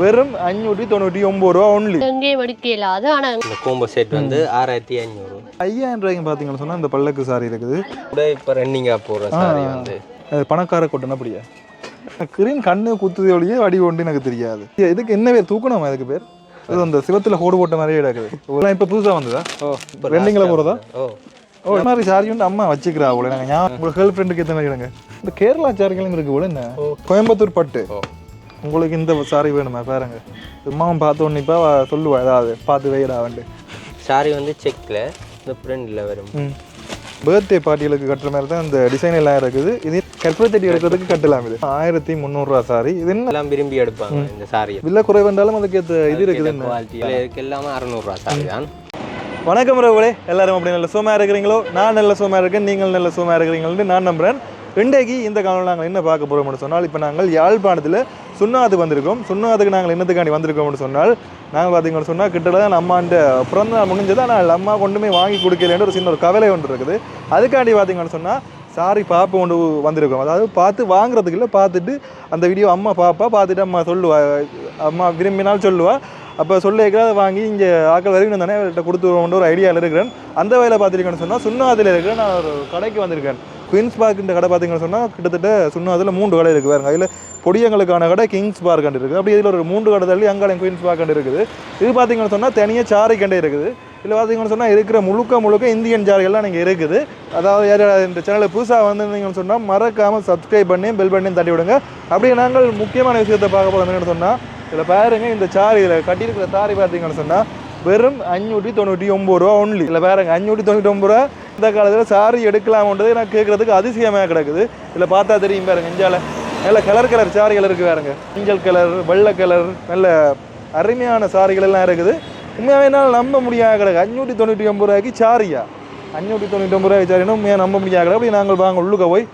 வெறும் அஞ்சூற்றி தொண்ணூற்றி ஒம்பது ரூபா ஒன்லி எங்கேயும் எடுக்க இல்லாது ஆனால் இந்த கோம்போ செட் வந்து ஆறாயிரத்தி ஐநூறு. ஐயாயிரம் ரூபாய்க்கு பார்த்தீங்கன்னு சொன்னால் இந்த பல்லக்கு சாரி இருக்குது. கூட இப்போ ரன்னிங்காக போகிற சாரி வந்து. அது பணக்கார கொட்டன் அப்படியா? கிரீன் கண்ணு குத்துது ஒழிய வடி ஒன்று எனக்கு தெரியாது. இதுக்கு என்ன பேர்? தூக்கணுமா இதுக்கு பேர்? அது அந்த சிவத்துல ஹோடு போட்ட மாதிரியே இதெல்லாம் இப்போ புதுசாக வந்ததா? ஓ ரெண்டிங்கில் போகிறதா ஓ. ஓ இந்த மாதிரி சாரி வந்து அம்மா வச்சுக்கிறா போல. நாங்கள் ஞாபகம் உங்கள் கேர்ள் ஃப்ரெண்டுக்கு எத்தனை இடங்க இந்த கேரளா சாரிகளும் இருக்கு போல என்ன? கோயம்புத்தூர் பட்டு. ஓ. உங்களுக்கு இந்த சாரி வேணுமா? பாருங்க. அம்மாவும் பார்த்த உடனேப்பா சொல்லுவா ஏதாவது பார்த்து வைடா வந்து சாரி வந்து செக்கில் இந்த பிரிண்டில் வரும். பர்த்டே பார்ட்டிகளுக்கு கட்டுற மாதிரி தான் இந்த டிசைன் எல்லாம் இருக்குது. இது கற்பூரத்தட்டி எடுக்கிறதுக்கு கட்டலாம் இது. ஆயிரத்தி முந்நூறுரூவா சாரி இது என்ன? எல்லாம் விரும்பி எடுப்பாங்க இந்த சாரியை விலை குறைவென்றாலும் அதுக்கு ஏத்த இது இருக்குது இதுக்கு எல்லாமே அறநூறுவா சாரி தான். வணக்கம் ரவுகளே எல்லாரும் அப்படி நல்ல சுகமாக இருக்கிறீங்களோ? நான் நல்ல சுகமாக இருக்கேன் நீங்கள் நல்ல சுகமாக இருக்கிறீங்கள்னு நான் நம்புறேன். இன்றைக்கு இந்த காலம் நாங்கள் என்ன பார்க்க போகிறோம்னு சொன்னால் இப்போ நாங்கள் யாழ்ப்பாணத்தில் சுண்ணாது வந்திருக்கோம். சுண்ணாதுக்கு நாங்கள் என்னத்துக்காண்டி வந்திருக்கோம்னு சொன்னால் நாங்கள் பார்த்தீங்கன்னு சொன்னால் கிட்டத்தட்ட அம்மாண்ட பிறந்த நாள் முடிஞ்சது. ஆனால் அம்மா கொண்டுமே வாங்கி கொடுக்கலன்னு ஒரு சின்ன ஒரு கவலை ஒன்று இருக்குது. அதுக்காண்டி பார்த்தீங்கன்னு சொன்னால் சாரி பாப்பு கொண்டு வந்திருக்கோம். அதாவது பார்த்து வாங்குறதுக்கு இல்லை பார்த்துட்டு அந்த வீடியோ அம்மா பாப்பா பார்த்துட்டு அம்மா சொல்லுவா. அம்மா விரும்பினால் சொல்லுவா. அப்போ சொல்ல எங்கேயாவது வாங்கி இங்கே ஆக்கள் வரைக்கும் தானே அவர்கிட்ட கொடுத்துருவோம்னு ஒரு ஐடியாவில் இருக்கிறேன். அந்த வகையில் பார்த்துருக்கேன்னு சொன்னால் சுண்ணாதில் இருக்கிற நான் ஒரு கடைக்கு வந்திருக்கேன். குயின்ஸ் பார்க்கின்ற கடை பார்த்தீங்கன்னு சொன்னால் கிட்டத்தட்ட சுண்ணாதில் மூன்று கடை இருக்குது பாருங்க. அதில் பொடியங்களுக்கான கடை கிங்ஸ் பார்க் கண்டு இருக்குது. அப்படி இதில் ஒரு மூன்று கடை தள்ளி அங்காளம் குயின்ஸ் பார்க் அண்ட் இருக்குது. இது பார்த்தீங்கன்னு சொன்னால் தனியாக சாரை கண்டே இருக்குது. இதில் பார்த்தீங்கன்னு சொன்னால் இருக்கிற முழுக்க முழுக்க இந்தியன் சாரிகள்லாம் நீங்கள் இருக்குது. அதாவது யார் இந்த சேனலில் புதுசாக வந்திருந்தீங்கன்னு சொன்னால் மறக்காமல் சப்ஸ்கிரைப் பண்ணி பெல் பண்ணியும் தட்டி விடுங்க. அப்படியே நாங்கள் முக்கியமான விஷயத்தை பார்க்க போகிறோம் சொன்னால் இதில் பாருங்க இந்த சாரி இதில் கட்டியிருக்கிற சாரி பார்த்தீங்கன்னு சொன்னால் வெறும் அஞ்சூற்றி தொண்ணூற்றி ஒம்பது ரூபா ஒன்லி இல்லை பாருங்க அஞ்சூற்றி தொண்ணூற்றி ஒம்பது ரூபா இந்த காலத்தில் சாரி எடுக்கலாம்ன்றது நான் கேட்குறதுக்கு அதிசயமாக கிடக்குது. இதில் பார்த்தா தெரியும் பாருங்க இஞ்சால நல்ல கலர் கலர் சாரிகள் இருக்குது பாருங்க. மஞ்சள் கலர் வெள்ளை கலர் நல்ல அருமையான சாரிகள் எல்லாம் இருக்குது. உண்மையாகவே என்னால் நம்ப முடியாத கிடக்கு. அஞ்சூற்றி தொண்ணூற்றி ஒம்பது ரூபாய்க்கு சாரியா அஞ்சூற்றி தொண்ணூற்றி ஒம்பது ரூபாய்க்கு சாரினா உண்மையாக நம்ப முடியாத கிடக்கு. அப்படி நாங்கள் வாங்க உள்ளுக்க போய்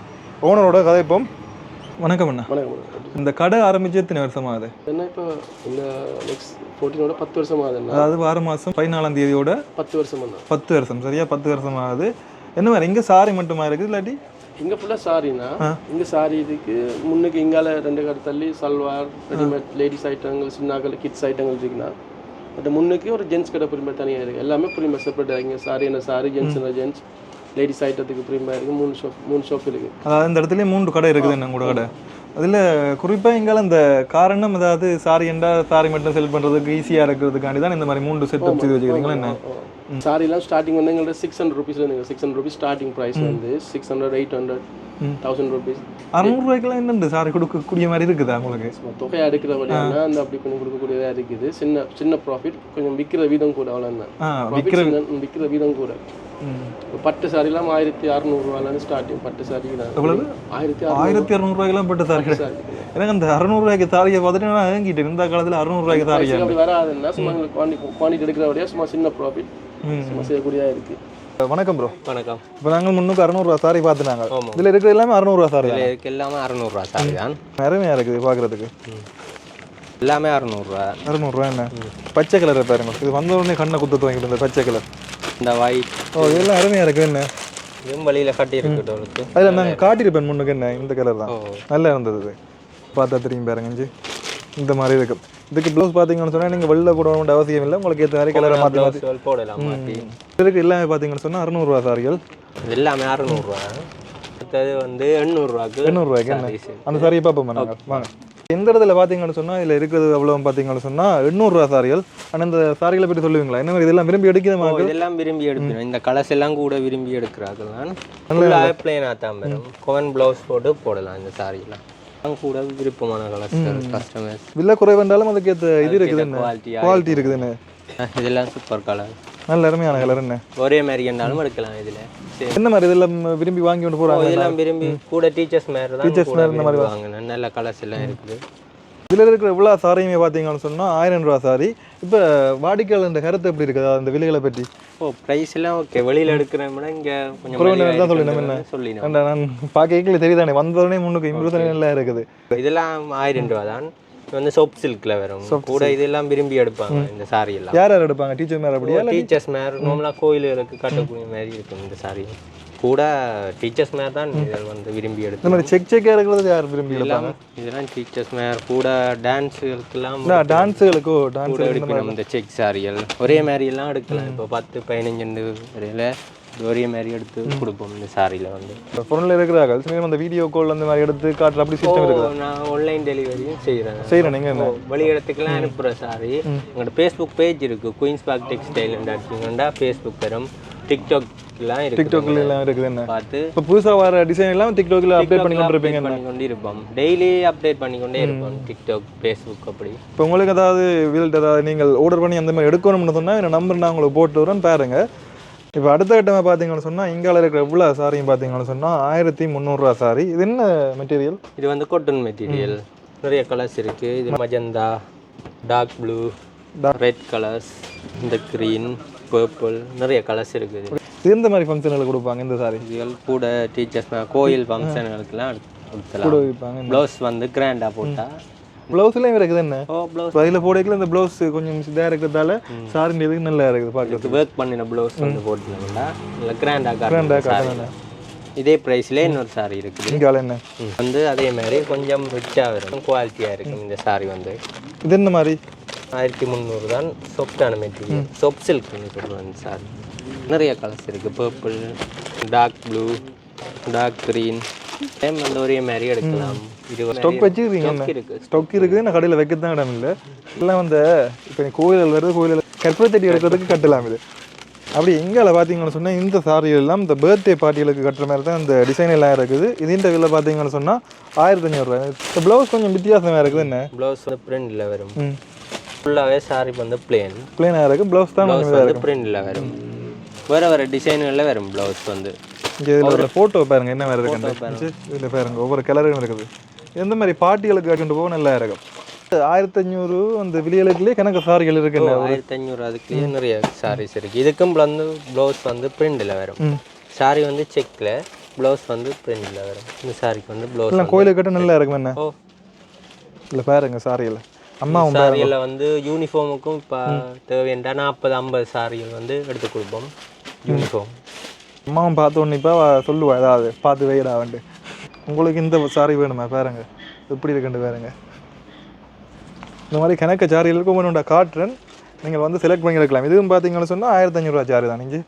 ஓனரோட கதைப்போம். வணக்கம் அண்ணா. வணக்கம் இந்த கடை ஆரம்பிச்சு எத்தனை வருஷமா அது என்ன இப்போ இந்த நெக்ஸ்ட் ஃபோர்டீனோட பத்து வருஷம் ஆகுதுண்ணா அதாவது வார மாதம் பதினாலாம் தேதியோட பத்து வருஷம் பத்து வருஷம் சரியா? பத்து வருஷம் ஆகுது என்ன மாதிரி இங்கே சாரி மட்டுமா இருக்குது இல்லாட்டி? இங்கே ஃபுல்லாக சாரிண்ணா இங்கே சாரி இதுக்கு முன்னுக்கு இங்கால ரெண்டு கடை தள்ளி சல்வார் ரெடிமேட் லேடிஸ் ஐட்டங்கள் சின்னாக்கள் கிட்ஸ் ஐட்டங்கள் இருக்குண்ணா பட் முன்னுக்கு ஒரு ஜென்ஸ் கடை புரிமை தனியாக இருக்குது எல்லாமே புரிமை செப்பரேட்டாக இங்கே சாரி என்ன சாரி ஜென்ஸ் என்ன ஜென்ஸ் லேடிஸ் ஐட்டத்துக்கு புரிமை இருக்குது மூணு ஷாப் மூணு ஷாப் இருக்குது அதாவது இந்த இடத்துலயே மூன்று கடை இருக்குது என்ன கூட கடை? அதில் குறிப்பாக எங்கால இந்த காரணம் அதாவது சாரி என்றா சாரி மட்டும் செல் பண்ணுறதுக்கு ஈஸியாக இருக்கிறதுக்காண்டி தான் இந்த மாதிரி மூன்று செட்டப் செய்து வச்சுக்கிறீங்களா என்ன? சாரிலாம் ஸ்டார்டிங் வந்து எங்கள்ட்ட சிக்ஸ் ஹண்ட்ரட் ருபீஸ் வந்து six hundred rupees starting price வந்து six hundred eight hundred thousand rupees அறநூறுவாய்க்கெல்லாம் என்னண்டு சாரி கொடுக்கக்கூடிய மாதிரி இருக்குதா உங்களுக்கு? தொகையை எடுக்கிறபடியான அந்த அப்படி கொஞ்சம் கொடுக்கக்கூடியதாக இருக்குது. சின்ன சின்ன ப்ராஃபிட் கொஞ்சம் விற்கிற வீதம் கூட அவ்வளோதான் ஆ விற்கிற விற்கிற வீதம் கூட. இப்போ பட்டு சாரிலாம் ஆயிரத்தி அறநூறுவாலேருந்து ஸ்டார்டிங் பட்டு சாரி எவ்வளவு? ஆயிரத்தி ஆயிரத்தி இரநூறுவாய்க்கெல்லாம் பட்டு சாரி எனக்கு அந்த அறநூறுவாய்க்கு தாரியை பார்த்துட்டு நான் ஏங்கிட்டேன் இந்த காலத்தில் அறநூறுவாய்க்கு அறுநூறு அப்படி வராதுன்னா சும்மா எங்களுக்கு குவான்டிட்டி குவான்டிட்டி எடுக்கிறபடியா சும்மா சின்ன ப்ராஃபிட் சும்மா செய்யக்கூடியதாக இருக்குது வணக்கம் ப்ரோ வணக்கம். இப்போ நாங்கள் முன்னுக்கு அறநூறுவா சாரி பார்த்துனாங்க. இதில் இருக்கிறது எல்லாமே அறநூறுவா சாரி இதுக்கு எல்லாமே அறநூறுவா சாரி தான். அருமையாக இருக்குது பார்க்குறதுக்கு. எல்லாமே அறநூறுவா அறநூறுவா என்ன? பச்சை கலர் பாருங்க. இது வந்த உடனே கண்ணை குத்து வாங்கிட்டு இந்த பச்சை கலர் இந்த ஒயிட் ஓ இதெல்லாம் அருமையாக இருக்குது என்ன? இதுவும் வழியில் கட்டி இருக்கட்டும் அதில் நாங்கள் காட்டியிருப்பேன் முன்னுக்கு என்ன? இந்த கலர் தான். நல்லா இருந்தது இது. பார்த்தா தெரியும் பாருங்க இந்த மாதிரி இருக்கு. இதுக்கு ப்ளவுஸ் பார்த்தீங்கன்னு சொன்னால் நீங்கள் வெளில போட வேண்டிய அவசியம் இல்லை. உங்களுக்கு ஏற்ற மாதிரி கலரை மாற்றி மாற்றி போடலாம் இதுக்கு எல்லாமே பார்த்தீங்கன்னு சொன்னால் அறநூறுவா சாரிகள் எல்லாமே அறநூறுவா. அடுத்தது வந்து எண்ணூறுரூவாக்கு எண்ணூறுரூவாய்க்கு என்ன. அந்த சாரியை பார்ப்போம் நாங்கள் வாங்க. எந்த இடத்துல பார்த்தீங்கன்னு சொன்னால் இதில் இருக்கிறது எவ்வளோ பார்த்தீங்கன்னு சொன்னால் எண்ணூறுரூவா சாரிகள். ஆனால் இந்த சாரிகளை பற்றி சொல்லுவீங்களா? என்ன இதெல்லாம் விரும்பி எடுக்கிற இதெல்லாம் விரும்பி எடுக்கணும் இந்த கலர்ஸ் எல்லாம் கூட விரும்பி எடுக்கிறாங்களாம் ஃபுல்லாக பிளேனாக தான் வரும் கோவன் ப்ளவுஸ் போட்டு போடலாம் இந்த சாரியெல்லாம் கூட விருப்பமான கலர்ஸ் கஸ்டமர்ஸ் விலை குறைவென்றாலும் அதுக்கு இது இருக்குது என்ன குவாலிட்டியாக குவாலிட்டி இருக்குதுன்னு. இதெல்லாம் சூப்பர் கலர் நல்ல அருமையான கலர் என்ன? ஒரே மாதிரி இருந்தாலும் எடுக்கலாம் இதில். என்ன மாதிரி இதெல்லாம் விரும்பி வாங்கி கொண்டு ஓ, போகிறாங்க இதெல்லாம் விரும்பி கூட டீச்சர்ஸ் மாதிரி கூட மாதிரி இந்த மாதிரி வாங்க நல்ல கலர்ஸ் எல்லாம் இருக்குது. இதில் இருக்கிற இவ்வளோ சாரியுமே பார்த்தீங்கன்னு சொன்னால் ஆயிரம் ரூபா சாரி இப்போ வாடிக்கையாளர் இந்த கருத்து எப்படி இருக்குது? அந்த விலைகளை பற்றி. ஓ ப்ரைஸ் எல்லாம் ஓகே வெளியில் எடுக்கிறேன் விட இங்கே கொஞ்சம் தான் இருக்கிறது என்ன? ஏன்டா நான் பார்க்கல தெரியுதானே? வந்தோடனே முன்னுக்கு இம்ப்ரூவ் எல்லாம் இருக்குது. இதெல்லாம் ஆயிரம் ரூபா தான். வந்து சோப் சில்க்ல வரும். கூட இதெல்லாம் விரும்பி எடுப்பாங்க இந்த சாரி எல்லாம். யார் யார் எடுப்பாங்க? டீச்சர் மேலே அப்படியா? டீச்சர்ஸ் மேர். நார்மலாக கோயிலுக்கு கட்டக்கூடிய மாதிரி இருக்கும் இந்த சாரி கூட டீச்சர்ஸ் மேர் தான் இதில் வந்து விரும்பி இந்த எடுத்து மாதிரி செக் செக்காக இருக்கிறது யார் விரும்பி எடுப்பாங்க? இதெல்லாம் டீச்சர்ஸ் மேர். கூட டான்ஸுகளுக்கெல்லாம் டான்ஸுகளுக்கோ டான்ஸ் எடுக்கணும் இந்த செக் சாரிகள் ஒரே மாதிரி எல்லாம் எடுக்கலாம் இப்போ பத்து பதினஞ்சு வரையில ஒரே மாதிரி எடுத்து கொடுப்போம் இந்த சாரியில் வந்து. ஃபோனில் இருக்கிறார்கள் சில அந்த வீடியோ கால் அந்த மாதிரி எடுத்து காட்டுற அப்படி சிஸ்டம் இருக்குது? நான் ஆன்லைன் டெலிவரியும் செய்கிறேன் செய்கிறேன் நீங்கள் வெளி இடத்துக்குலாம் அனுப்புகிற சாரி எங்களோட ஃபேஸ்புக் பேஜ் இருக்கு. குயின்ஸ் பார்க் டெக்ஸ்டைல் அடிச்சிங்கன்னா ஃபேஸ்புக் தரும். டிக்டாக்லாம் இருக்கு டிக்டாக்ல எல்லாம் இருக்குது என்ன? பார்த்து இப்போ புதுசாக வர டிசைன் எல்லாம் டிக்டாக்ல அப்டேட் பண்ணி கொண்டு இருப்பீங்க பண்ணி கொண்டு இருப்போம். டெய்லி அப்டேட் பண்ணிக்கொண்டே இருப்போம். டிக்டாக் ஃபேஸ்புக் அப்படி. இப்போ உங்களுக்கு ஏதாவது வீல்ட் ஏதாவது நீங்கள் ஆர்டர் பண்ணி அந்த மாதிரி எடுக்கணும்னு சொன்னால் என்ன நம்பர் நான் உங்களுக்கு போட்டு வரேன் பாருங்க. இப்போ அடுத்த கட்டமாக பார்த்தீங்கன்னு சொன்னால் இங்கால இருக்கிற இவ்வளோ சாரியும் பார்த்தீங்கன்னு சொன்னால் ஆயிரத்தி முந்நூறுரூவா சாரி இது என்ன மெட்டீரியல் இது வந்து காட்டன் மெட்டீரியல் நிறைய கலர்ஸ் இருக்கு. இது magenta dark blue red colours இந்த க்ரீன் பர்பிள் நிறைய கலர்ஸ் இருக்குது. இது எந்த மாதிரி ஃபங்க்ஷனில் கொடுப்பாங்க இந்த சாரி இதுகள் கூட டீச்சர்ஸ் கோயில் ஃபங்க்ஷனுக்கெல்லாம் கூட கொடுத்தலாம் ப்ளவுஸ் வந்து கிராண்டாக போட்டால் ப்ளவுஸ்லேயும் இருக்குது என்ன ப்ளவுஸ் அதில் போடையில இந்த ப்ளவுஸ் கொஞ்சம் இதாக இருக்கிறதால சாரிൻ്റെ இது நல்லா இருக்குது பார்க்குறது ஒர்க் பண்ணின ப்ளவுஸ் வந்து போட்டுருந்தா இல்லை கிராண்டாக காட்டுறாங்க. இதே ப்ரைஸ்ல இன்னொரு சாரி இருக்குது. இங்கால என்ன. வந்து அதே மாதிரி கொஞ்சம் ரிச்சாக வரும். குவாலிட்டியாக இருக்கும் இந்த சாரி வந்து. இது என்ன மாதிரி? ஆயிரத்தி முந்நூறு தான் சொப்டான மெட்டீரியல் சொப் சில்க்னு சொல்லுவாங்க இந்த சாரி நிறைய கலர்ஸ் இருக்குது purple dark blue dark green time வந்து ஒரே மாதிரி எடுக்கலாம். ஸ்டாக் இருக்கு. ஸ்டாக் இருக்குது நான் கடையில் வைக்கத்தான் இடம் இல்லை. எல்லாம் வந்து இப்போ கோயிலில் வருது கோயிலில் கற்பூர தட்டி எடுக்கிறதுக்கு கட்டலாம் இது. அப்படி எங்கால பார்த்தீங்கன்னு சொன்னால் இந்த சாரி எல்லாம் இந்த பர்த்டே பார்ட்டிகளுக்கு கட்டுற மாதிரி தான் இந்த டிசைன் எல்லாம் இருக்குது. இது இந்த விலை பார்த்தீங்கன்னு சொன்னால் ஆயிரத்தி அஞ்சூறுரூவா இந்த ப்ளவுஸ் கொஞ்சம் வித்தியாசமாக இருக்குது என்ன? ப்ளவுஸ் வந்து பிரிண்டில் வரும். ஃபுல்லாகவே சாரி வந்து பிளேன் பிளேனாக இருக்குது ப்ளவுஸ் தான் வந்து பிரிண்டில் வரும். வேறு வேறு டிசைன்களில் வரும் ப்ளவுஸ் வந்து. இங்கே இதில் ஒரு ஃபோட்டோ பாருங்க என்ன மாதிரி இருக்குன்னு இதில் பாருங்க ஒவ்வொரு கலரும் இருக்குது. எந்த மாதிரி பார்ட்டிகளுக்கு கட்டிட்டு போக நல்லா இருக்கும். ஆயிரத்தி அஞ்சூறு அந்த விலைகளுக்குள்ளே கணக்கு சாரிகள் இருக்கு ஆயிரத்தி ஐநூறு அதுக்குள்ளேயே நிறைய சாரீஸ் இருக்குது இதுக்கும் வந்து ப்ளவுஸ் வந்து பிரிண்டில் வரும். சாரி வந்து செக்கில் ப்ளவுஸ் வந்து பிரிண்டில் வரும். இந்த சாரிக்கு வந்து ப்ளவுஸ் கோயிலுக்கு கட்ட நல்லா இருக்கும் என்ன? ஓ. இல்லை பாருங்க சாரியில் அம்மாவும் சாரியில் வந்து யூனிஃபார்முக்கும் இப்போ தேவையான நாற்பது ஐம்பது சாரிகள் வந்து எடுத்து கொடுப்போம். யூனிஃபார்ம் அம்மாவும் பார்த்த இப்போ சொல்லுவா ஏதாவது பார்த்து வைடா வந்து உங்களுக்கு இந்த சாரி வேணுமா? பாருங்க. எப்படி இருக்குன்னு பாருங்க. இந்த மாதிரி கணக்க சாரிகளுக்கு ஒன்று காட்டுறேன் நீங்கள் வந்து செலக்ட் பண்ணி எடுக்கலாம் இதுவும் பார்த்தீங்கன்னு சொன்னால் ஆயிரத்தி அஞ்சூறுவா சாரி தான். நீங்கள்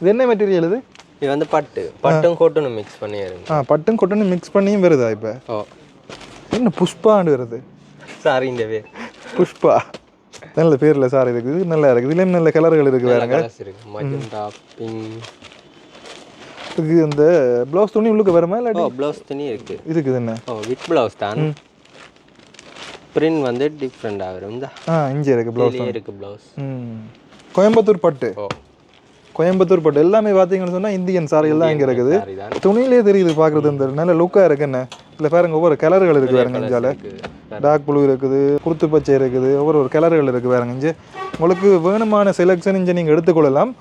இது என்ன மெட்டீரியல் இது? இது வந்து பட்டு. பட்டும் கோட்டனும் மிக்ஸ் பண்ணி ஆ பட்டும் கொட்டன் மிக்ஸ் பண்ணியும் வருதா இப்போ? ஓ. என்ன புஷ்பான்னு வருது? சாரி இந்த வே புஷ்பா. நல்ல பேரில் சாரி இருக்குது. நல்லா இருக்குது. இதுலேயும் நல்ல கலர்கள் இருக்குது வேறுங்க கலர்ஸ் இருக்கு மஜந்தா பிங்க் இதுக்கு இந்த ப்ளவுஸ் துணி உள்ளுக்கு வருமா ஓ இல்லாட்டி ப்ளவுஸ் துணி இருக்கு. இருக்குது என்ன ஓ வித் ப்ளவுஸ் தான். பிரிண்ட் வந்து டிஃப்ரெண்டாக வரும். ஆ இங்கே இருக்குது ப்ளவுஸ் இதுலேயே இருக்கு ப்ளவுஸ் ம். கோயம்புத்தூர் பட்டு. ஓ. கோயம்புத்தூர் பட்டு. எல்லாமே பார்த்தீங்கன்னு சொன்னால் இந்தியன் சாரிகள் தான் இங்கே இருக்குது. சாரி துணியிலே தெரியுது பார்க்குறது இந்த நல்ல லுக்காக இருக்கு என்ன? இல்லை பாருங்க ஒவ்வொரு கலர்கள் இருக்குது வேறுங்க இஞ்சால. டார்க் ப்ளூ இருக்குது குருத்து பச்சை இருக்குது ஒவ்வொரு ஒரு கலர்கள் இருக்குது வேறுங்க இங்கே உங்களுக்கு வேணுமான செலெக்ஷன் இங்கே நீங்கள் எடுத்துக்கொள்ளலாம்.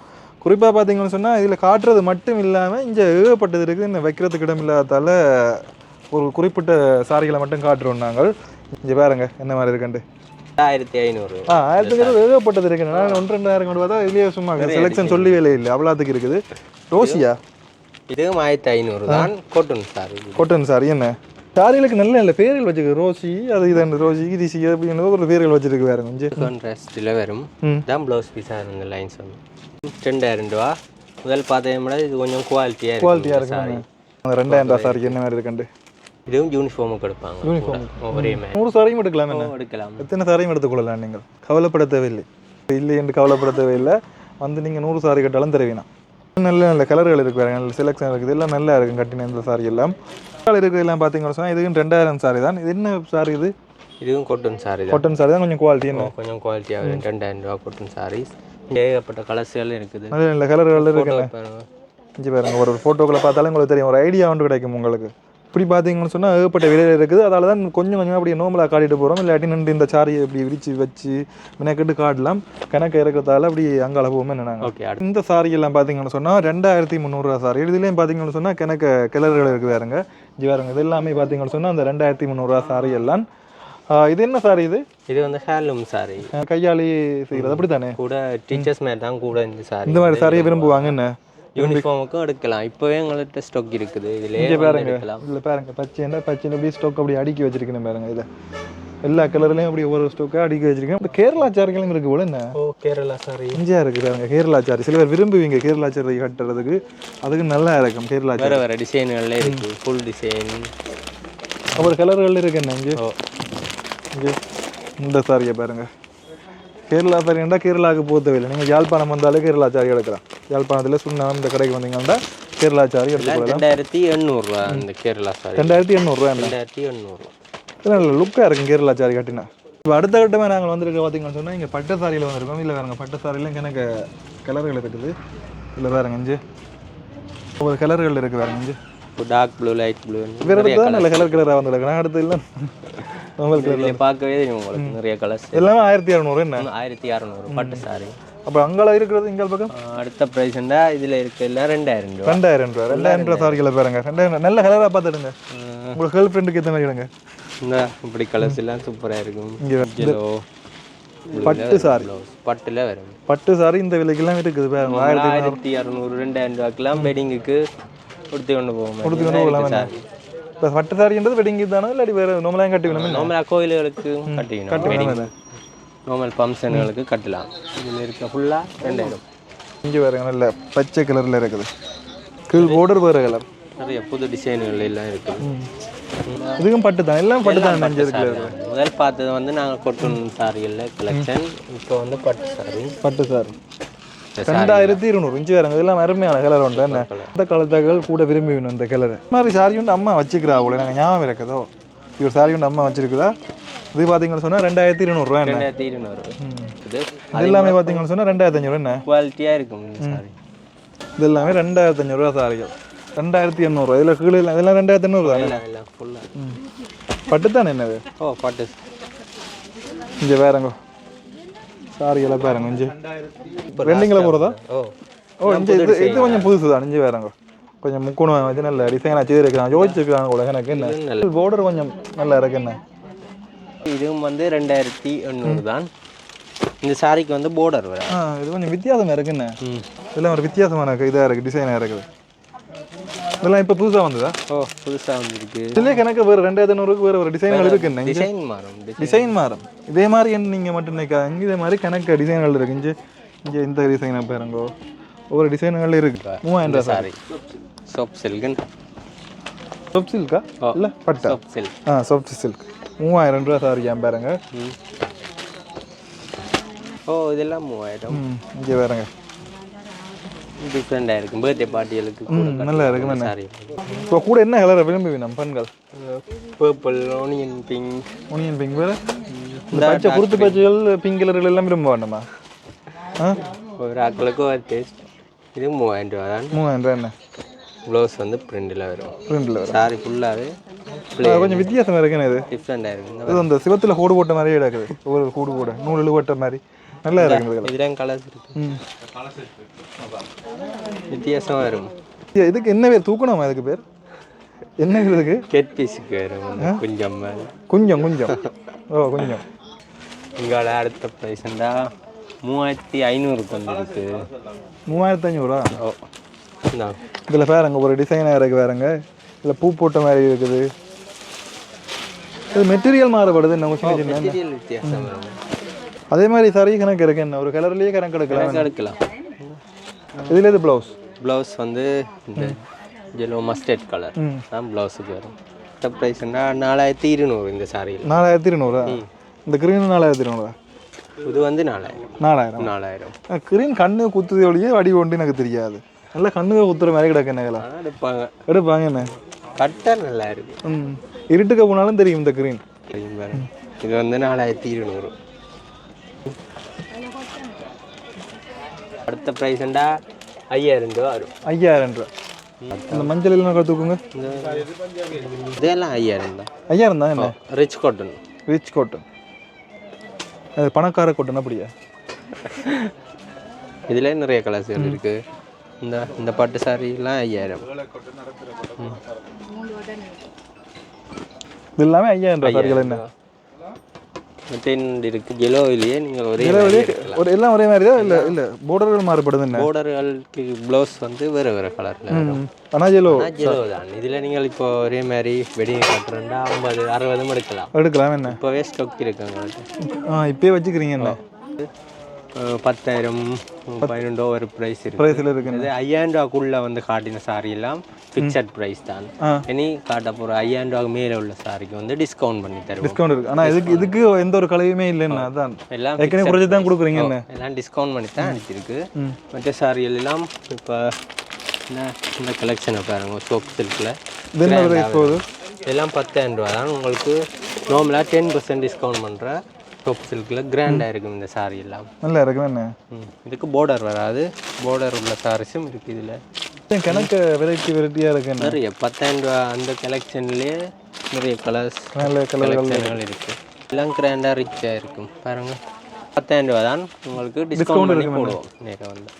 குறிப்பாக பார்த்தீங்கன்னு சொன்னால் இதில் காட்டுறது மட்டும் இல்லாமல் இங்கே ஏகப்பட்டது இருக்குது இன்னும் வைக்கிறதுக்கு இடம் இல்லாதால ஒரு குறிப்பிட்ட சாரிகளை மட்டும் காட்டுறோம் நாங்கள். இங்கே பாருங்க என்ன மாதிரி இருக்குண்டு ஆயிரத்தி ஐநூறு. ஆ ஆயிரத்தி ஐநூறு ஏகப்பட்டது இருக்கு. நான் ஒன்று ரெண்டாயிரம் கொண்டு பார்த்தா இதுலேயே சும்மா செலெக்ஷன் சொல்லி வேலை இல்லை. அவ்வளோத்துக்கு இருக்குது. ரோசியா? இதுவும் ஆயிரத்தி ஐநூறு தான். கோட்டன் சாரி கொட்டன் சாரி என்ன? சாரிகளுக்கு நல்ல நல்ல பேர்கள் வச்சிருக்கு. ரோசி அது இது அந்த ரோசி கிரிசி அப்படின்னு ஒரு பேர்கள் வச்சிருக்கு வேற கொஞ்சம் கான்ட்ராஸ்டில் வரும். தான் ப்ளவுஸ் பீஸாக இருந்த லைன்ஸ் வந்து. ரெண்டாயிரம் ரூபா முதல் பார்த்ததை விட இது கொஞ்சம் குவாலிட்டியாக குவாலிட்டியாக இருக்கும் சாரி அந்த ரெண்டாயிரம் ரூபா சாரிக்கு என்ன மாதிரி இருக்குண்டு இதுவும் யூனிஃபார்முக்கு எடுப்பாங்க. கூட. ஒரே மாதிரி. நூறு சாரியும் எடுக்கலாம் என்ன? எடுக்கலாம். எத்தனை சாரியும் எடுத்துக்கொள்ளலாம் நீங்கள்? கவலைப்பட தேவையில்லை. இல்லை என்று கவலைப்பட தேவையில்லை. வந்து நீங்கள் நூறு சாரி கட்டாலும் தருவீனா. நல்ல நல்ல கலர்கள் இருக்கு வேறு நல்ல செலெக்ஷன் இருக்குது. எல்லாம் நல்லா இருக்கும் கட்டின இந்த சாரி எல்லாம். கலர் இருக்கிறது எல்லாம் பார்த்தீங்கன்னு சொன்னால் இதுக்கு ரெண்டாயிரம் சாரி தான். இது என்ன சாரி இது? இதுவும் கோட்டன் சாரி காட்டன் சாரி தான். கொஞ்சம் குவாலிட்டி கொஞ்சம் குவாலிட்டியாக ரெண்டாயிரம் ரூபா கோட்டன் சாரீஸ் ஏகப்பட்ட கலர்ஸ்கள் இருக்குது. நல்ல நல்ல கலர்கள் இருக்கு Photo பாருங்க. இங்கே பாருங்க ஒரு ஃபோட்டோக்களை பார்த்தாலே உங்களுக்கு தெரியும். ஒரு ஐடியா ஒன்று கிடைக்கும் உங்களுக்கு. இப்படி பார்த்தீங்கன்னு சொன்னால் ஏகப்பட்ட விலையில் இருக்குது. அதால தான் கொஞ்சம் கொஞ்சம் அப்படியே நோம்பலாக காட்டிட்டு போகிறோம் இல்லாட்டி நின்று இந்த சாரியை இப்படி விரிச்சு வச்சு மினக்கெட்டு காட்டலாம். கணக்கு இறக்கிறதால அப்படி அங்கால போவோமே நாங்கள் ஓகே இந்த சாரி எல்லாம் பார்த்தீங்கன்னு சொன்னால் ரெண்டாயிரத்தி முந்நூறுரூவா சாரி இதுலேயும் பார்த்தீங்கன்னு சொன்னால் கிணக்க கிளறுகள் இருக்குது வேறுங்க இங்கே வேறுங்க இது எல்லாமே பார்த்தீங்கன்னு சொன்னால் அந்த ரெண்டாயிரத்தி முந்நூறுரூவா சாரி எல்லாம் இது என்ன சாரி இது? இது வந்து ஹேண்ட்லூம் சாரி கையாளி செய்கிறது அப்படி தானே கூட டீச்சர்ஸ் மேட் தான் கூட இந்த சாரி இந்த மாதிரி சாரியை விரும்புவாங்க என்ன? யூனிஃபார்முக்கும் எடுக்கலாம். இப்போவே எங்கள்கிட்ட ஸ்டாக் இருக்குது. இதுலேயே இங்கே பாருங்க. இதில் பாருங்க. பச்சைன்னா பச்சை அப்படியே ஸ்டோக் அப்படி அடுக்கி வச்சிருக்கேன் பாருங்க. இதை. எல்லா கலர்லையும் அப்படி ஒவ்வொரு ஸ்டோக்காக அடுக்கி வச்சிருக்கேன் இந்த கேரளா சாரிகளும் இருக்கு போல என்ன? ஓ கேரளா சாரி இஞ்சியா இருக்கு பாருங்க. கேரளா சாரி சில பேர் விரும்புவீங்க கேரளா சாரி கட்டுறதுக்கு. அதுக்கு நல்லா இருக்கும் கேரளா சாரி வேறு வேறு டிசைன்கள்ல இருக்குது ஃபுல் டிசைன் அப்புறம் கலர்கள் இருக்கு என்ன இங்கே? இந்த சாரியை பாருங்க. கேரளா சாரிண்டா கேரளாவுக்கு போக தேவையில்லை. நீங்கள் யாழ்ப்பாணம் வந்தாலே கேரளா சாரி எடுக்கலாம். யாழ்ப்பாணத்தில் சுண்ணாம் இந்த கடைக்கு வந்தீங்கன்னா கேரளா சாரி எடுத்துக்கலாம் ரெண்டாயிரத்தி எண்ணூறுரூவா இந்த கேரளா சாரி. ரெண்டாயிரத்தி எண்ணூறுரூவா ரெண்டாயிரத்தி எண்ணூறு நல்ல லுக்காக இருக்கும் கேரளா சாரி கட்டினா. இப்போ அடுத்த கட்டமாக நாங்கள் வந்துருக்க பார்த்தீங்கன்னு சொன்னால் இங்கே பட்டு சாரியில் வந்திருக்கோம். இல்லை வேறுங்க பட்டு சாரியிலும் எனக்கு கலர்கள் இருக்குது இல்லை வேறுங்க இஞ்சி. ஒவ்வொரு கலர்கள் இருக்குது வேறுங்க இஞ்சி. டார்க் ப்ளூ லைட் ப்ளூ வேறு தான் நல்ல கலர் கலராக வந்துருக்கு நான் அடுத்து இல்லை. இதில் பார்க்கவே தெரியும் உங்களுக்கு. நிறைய கலர்ஸ் எல்லாமே ஆயிரத்தி இரநூறு என்ன? ஆயிரத்தி அறநூறு பட்டு சாரி அப்போ அங்கால இருக்கிறது இங்கே பக்கம்? அடுத்த ப்ரைஸ்ண்டா இதில் இருக்க ரெண்டாயிரம் ரூபா. ரெண்டாயிரம் ரூபா. ரெண்டாயிரம் ரூபா சாரிகளை பாருங்க. ரெண்டாயிரம் நல்ல கலராக பார்த்துடுங்க உங்களுக்கு கேர்ள் ஃப்ரெண்டுக்கு ஏற்ற மாதிரி எடுங்க இந்த இப்படி கலர்ஸ் எல்லாம் சூப்பராக இருக்கும். பட்டு சாரி பட்டில் வரும். பட்டு சாரி இந்த விலைக்கெல்லாம் இருக்குது ஆயிரத்தி ஆயிரத்தி இரநூறு ரெண்டாயிரம் ரூபாய்க்கெல்லாம் வெட்டிங்குக்கு கொடுத்து கொண்டு போவோம். கொடுத்து கொண்டு போகலாம் இப்போ பட்டு சாரின்றது வெட்டிங் தானே? இல்லாட்டி வேறு நம்மளாம் கட்டி வேணுமே நார்மலாக கோயில்களுக்கு கட்டிக்கணும். வெட்டிங் நார்மல் ஃபங்க்ஷன்களுக்கு கட்டலாம். இதில் இருக்க ஃபுல்லாக ரெண்டாயிரம். இங்கே பாருங்க நல்ல பச்சை கலரில் இருக்குது. கீழ் border வேறு கலர் நிறைய புது டிசைன்கள் எல்லாம் இருக்குது இதுக்கும் பட்டு தான். எல்லாம் பட்டு தான் நஞ்சு இருக்குது முதல் பார்த்தது வந்து நாங்கள் கொட்டன் சாரிகளில் கலெக்ஷன் இப்போ வந்து பட்டு சாரி பட்டு சாரி ரெண்டாயிரத்தி இருநூறு இஞ்சி வேறுங்க இதெல்லாம் அருமையான கலர் உண்டு. என்ன? இந்த காலத்தாக்கள் கூட விரும்பி வேணும் இந்த கலர் மாதிரி சாரி உண்டு அம்மா வச்சுக்கிறா அவ்வளோ நாங்கள் ஞாபகம் இருக்குதோ இவர் சாரி உண்டு அம்மா வச்சிருக்குதா? இது பார்த்தீங்கன்னு சொன்னால் ரெண்டாயிரத்தி இருநூறுவா ரெண்டாயிரத்தி இருநூறு. இது எல்லாமே பார்த்தீங்கன்னு சொன்னால் ரெண்டாயிரத்தி அஞ்சூறு என்ன? குவாலிட்டியாக இருக்கும் இது எல்லாமே ரெண்டாயிரத்தி அஞ்சூறுவா சாரிகள் ரெண்டாயிரத்தி எண்ணூறுவா இதில் கீழே இல்லை இதெல்லாம் ரெண்டாயிரத்தி எண்ணூறு தானே? பட்டு தானே என்னது? ஓ பட்டு. இங்கே வேறங்க சாரிகளை பாருங்க இஞ்சி. ரெண்டுங்களை போகிறதா ஓ இஞ்சி இது இது கொஞ்சம் புதுசு தான் இஞ்சி வேறங்க. கொஞ்சம் முக்கோணம் வச்சு நல்ல டிசைனாக செய்திருக்கிறாங்க யோசிச்சிருக்காங்க கூட எனக்கு என்ன? பார்டர் கொஞ்சம் நல்லா இருக்கு என்ன? இதுவும் வந்து ரெண்டாயிரத்தி எண்ணூறு தான். இந்த சாரிக்கு வந்து border வரும் இது கொஞ்சம் வித்தியாசமாக இருக்கு என்ன? இதெல்லாம் ஒரு வித்தியாசமான இதாக இருக்குது டிசைனாக இருக்குது. இதெல்லாம் இப்போ புதுசாக வந்ததா? ஓ புதுசாக வந்துருக்கு. இதுலேயே கணக்கு வேறு ரெண்டாயிரத்தி ஐநூறுக்கு வேறு ஒரு டிசைன்கள் இருக்கு என்ன டிசைன் மாறும். டிசைன் மாறும். இதே மாதிரி என்ன நீங்கள் மட்டும் நிற்காங்க இதே மாதிரி கணக்கு டிசைன்கள் இருக்கு. இங்கே இங்கே இந்த டிசைனை பாருங்கோ. ஒவ்வொரு டிசைன்கள் இருக்கு. மூவாயிரம் ரூபா சாரி. சோப் சில்கன் சாஃப்ட் சில்கா இல்லை பட்டா? சோப் சில்க் ஆ சாஃப்ட் சில்க் மூவாயிரம் ரூபா சாரி ஏன் பாருங்க. ஓ இதெல்லாம் மூவாயிரம். இங்கே பாருங்க. டிஃப்ரெண்டாக இருக்கும். பர்த்டே பார்ட்டிகளுக்கு நல்லா இருக்கு என்ன சாரி இப்போ கூட என்ன கலரை விரும்பி நம்ம பெண்கள்? Purple onion pink onion pink வேறு? இந்த பச்சை குருத்து பச்சைகள் பிங்க் கலர்கள் எல்லாம் விரும்ப வேண்டாமா ஒரு ஆக்களுக்கு ஒரு டேஸ்ட் இது மூவாயிரம் ரூபா தான். மூவாயிரம் ரூபா என்ன? ப்ளவுஸ் வந்து பிரிண்டில் வரும். பிரிண்டில் வரும். சாரி ஃபுல்லாகவே கொஞ்சம் வித்தியாசமாக இருக்குன்னு இது. டிஃப்ரெண்டாக இருக்கும் இது அந்த சிவத்தில் கூடு போட்ட மாதிரியே கிடக்குது. ஒவ்வொரு கூடு கூட. நூல் இழுவட்ட மாதிரி. நல்லா கலர்ஸ் இருக்கு ம். வித்தியாசம் வரும் இது- இதுக்கு என்ன பேர்? தூக்கணுமா இதுக்கு பேர்? என்ன இதுக்கு? கெட் பீஸுக்கு கொஞ்சம் குஞ்சம் குஞ்சம். ஓ குஞ்சம். இங்கால அடுத்த ப்ரைஸ்ண்டா மூவாயிரத்தி ஐநூறுக்கு வந்துருக்கு மூவாயிரத்தி அஞ்சூறுவா ஓ இதில் பாருங்க ஒரு டிசைனாக இருக்குது பாருங்க. இதில் பூ போட்ட மாதிரி இருக்குது. இது மெட்டீரியல் மாறுபடுது என்ன சின்ன சின்ன அதே மாதிரி சரி கணக்கு இருக்கு என்ன? ஒரு கலர்லேயே கணக்கு எடுக்கலாம். எடுக்கலாம். இதில் இது ப்ளவுஸ் ப்ளவுஸ் வந்து இந்த ஜெலோ மஸ்டர்ட் கலர். தான் ப்ளவுஸுக்கு வரும். ப்ரைஸ்ண்டா நாலாயிரத்தி இருநூறு இந்த சாரியில் நாலாயிரத்தி இருநூறுவா இந்த கிரீன் நாலாயிரத்தி இருநூறுவா இது வந்து நாலாயிரம். நாலாயிரம். நாலாயிரம். கிரீன் கண்ணு குத்துது ஒழிய வடி கொண்டு எனக்கு தெரியாது. நல்லா கண்ணுக குத்துற மாதிரி கிடக்கு ஆனால் எடுப்பாங்க. எடுப்பாங்க என்ன? கட்டா நல்லா இருக்கு. இருட்டுக்க போனாலும் தெரியும் இந்த கிரீன். இது வந்து நாலாயிரத்தி இருநூறு. அடுத்த ப்ரைஸ்ண்டா ஐயாயிரம் ரூபா வரும். ஐயாயிரம் ரூபா இந்த மஞ்சள் எல்லாம் தூக்குங்க இதெல்லாம் ஐயாயிரம் தான். ஐயாயிரம் தான் என்ன? ரிச் காட்டன் ரிச் காட்டன் அது பணக்கார காட்டன் அப்படியா? இதுல நிறைய கலர்ஸ்கள் இருக்கு. இந்த இந்த பட்டு சாரிலாம் ஐயாயிரம். இது எல்லாமே ஐயாயிரம் ரூபா சாரிகள் என்ன? டென் இருக்கு ஜெலோவிலேயே நீங்கள் ஒரே ஒரு எல்லாம் ஒரே மாதிரி தான் இல்லை இல்லை போர்டர்கள் மாறுபடுது போர்டர்களுக்கு ப்ளவுஸ் வந்து வேறு வேறு கலரில் ஆனால் ஜெலோ ஜெலோ தான். இதில் நீங்கள் இப்போ ஒரே மாதிரி வெடிங் கட்டுறா ஐம்பது அறுபதும் எடுக்கலாம். எடுக்கலாம் என்ன? இப்போவே ஸ்டாக் இருக்கு உங்களுக்கு. ஆ இப்பயே வச்சுக்கிறீங்க என்ன? அஹ் பத்தாயிரம் பன்னெண்டோ ஒரு ப்ரைஸ் இருக்கு ப்ரைஸில் இருக்கு இது ஐயாயிரம் ரூபாக்குள்ள வந்து காட்டின சாரி எல்லாம் ஃபிக்ஸட் ப்ரைஸ் தான். இனி காட்ட போகிற ஐயாயிரம் ரூபாய்க்கு மேலே உள்ள சாரிக்கு வந்து டிஸ்கவுண்ட் பண்ணி தருவோம் டிஸ்கவுண்ட் இருக்கு ஆனால் இதுக்கு இதுக்கு எந்த ஒரு கலையுமே இல்லைன்னா அதான் எல்லாம் ஏற்கனவே குறைச்சி தான் கொடுக்குறீங்க எல்லாம் டிஸ்கவுண்ட் பண்ணி தான் அனுப்பிச்சிருக்கு மற்ற சாரிகள் எல்லாம் இப்போ இந்த கலெக்ஷனை பாருங்க சோப் சில்கில் எல்லாம் பத்தாயிரம் ரூபா தான் உங்களுக்கு நார்மலாக டென் பர்சன்ட் டிஸ்கவுண்ட் பண்ணுற சோப் சில்கில் கிராண்டாக இருக்கும் இந்த சாரி எல்லாம். நல்லா இருக்கும் என்ன. இதுக்கு border வராது. Border உள்ள சாரீஸும் இருக்குது இதில். கணக்கு வெரைட்டி வெரைட்டியாக இருக்கு நிறைய பத்தாயிரம் ரூபா அந்த கலெக்ஷன்லேயே நிறைய கலர்ஸ் நல்ல கலெக்ஷன்கள் இருக்குது எல்லாம் கிராண்டாக ரிச்சாக இருக்கும். பாருங்க. பத்தாயிரம் ரூபா தான் உங்களுக்கு டிஸ்கவுண்ட் பண்ணி போடுவோம். நேரம் வந்து.